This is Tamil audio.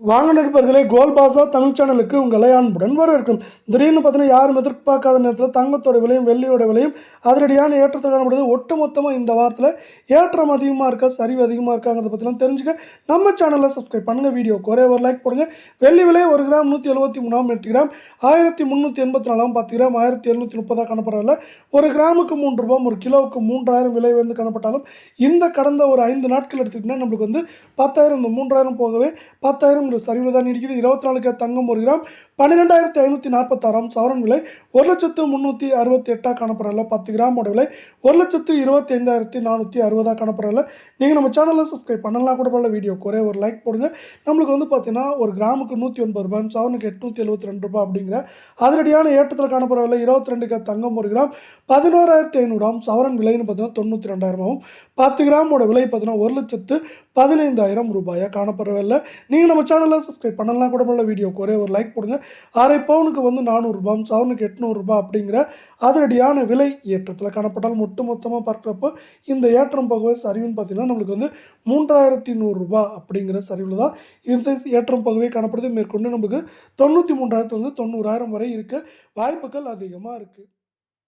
வாங்க நண்பர்களே கோல் பாசா தமிழ் சேனலுக்கு உங்களை அன்புடன் வரவேற்கும். திடீர்னு பார்த்தீங்கன்னா யாரும் எதிர்பார்க்காத நேரத்தில் தங்கத்தோட விலையும் வெள்ளியோட விலையும் அதிரடியான ஏற்றத்தை காணப்படுது. ஒட்டு மொத்தமாக இந்த வாரத்தில் ஏற்றம் அதிகமாக இருக்கா சரிவு அதிகமாக இருக்காங்கிறத பற்றிலாம் தெரிஞ்சுக்க நம்ம சேனலை சப்ஸ்கிரைப் பண்ணுங்கள் வீடியோ ஒரே ஒரு லைக் போடுங்க. வெள்ளி விலை ஒரு கிராம் நூற்றி எழுபத்தி மூணாம் எட்டு கிராம் ஆயிரத்தி முந்நூற்றி எண்பத்தி நாலாம் பத்து கிராம் ஆயிரத்தி எழுநூற்றி முப்பதாக காணப்படுறதில்ல ஒரு கிராமுக்கு மூன்று ரூபாய் ஒரு கிலோவுக்கு மூன்றாயிரம் விலை வந்து காணப்பட்டாலும் இந்த கடந்த ஒரு ஐந்து நாட்கள் எடுத்துக்கிட்டிங்கன்னா நம்மளுக்கு வந்து பத்தாயிரம் இந்த மூன்றாயிரம் போகவே பத்தாயிரம் சரிவில் தான் இருக்குது இருபத்தி நாலு கேரட் தங்கம் ஒரு கிராம். பன்னிரெண்டாயிரத்தி ஐநூற்றி நாற்பத்தாறாம் சவரன் விலை. ஒரு லட்சத்து முந்நூற்றி அறுபத்தி எட்டாக காணப்படுறல பத்து கிராமோட விலை. ஒரு லட்சத்து இருபத்தி ஐந்தாயிரத்தி நானூற்றி அறுபதாக காணப்படுறல நீங்கள் நம்ம சேனலில் சப்ஸ்கிரைப் பண்ணலாம். கூட பல வீடியோ குறைய ஒரு லைக் போடுங்க. நம்மளுக்கு வந்து பார்த்தீங்கன்னா ஒரு கிராமுக்கு நூற்றி ஒன்பது ரூபாய் சவரனுக்கு எட்நூற்றி எழுபத்தி ரெண்டு ரூபாய் அப்படிங்கிற அதிரடியான ஏற்றத்தில் காணப்படுற விலை இருபத்தி ரெண்டு கேரட் தங்கம் ஒரு கிராம். பதினோராயிரத்தி ஐநூறாம் சவரன் விலைன்னு பார்த்தீங்கன்னா தொண்ணூற்றி ரெண்டாயிரமாகவும் பத்து கிராமோட விலை பார்த்தீங்கன்னா ஒரு லட்சத்து பதினைந்தாயிரம் ரூபாயாக காணப்படுறவில்லை நீங்கள் நம்ம சேனலில் சப்ஸ்கிரைப் பண்ணலாம் கூட பரவாயில்ல வீடியோ ஒரே ஒரு லைக் போடுங்க. அரை பவுனுக்கு வந்து நானூறுரூபா சவனுக்கு எட்நூறுரூபா அப்படிங்கிற அதிரடியான விலை ஏற்றத்தில் காணப்பட்டால் ஒட்டு மொத்தமாக பார்க்குறப்போ இந்த ஏற்றம் பகுவை சரிவுன்னு பார்த்தீங்கன்னா நம்மளுக்கு வந்து மூன்றாயிரத்தி நூறுரூபா அப்படிங்கிற சரிவில் தான் இந்த ஏற்றம் போகவே காணப்படுது. மேற்கொண்டு நமக்கு தொண்ணூற்றி மூன்றாயிரத்துலேருந்து வந்து தொண்ணூறாயிரம் வரை இருக்க வாய்ப்புகள் அதிகமாக இருக்குது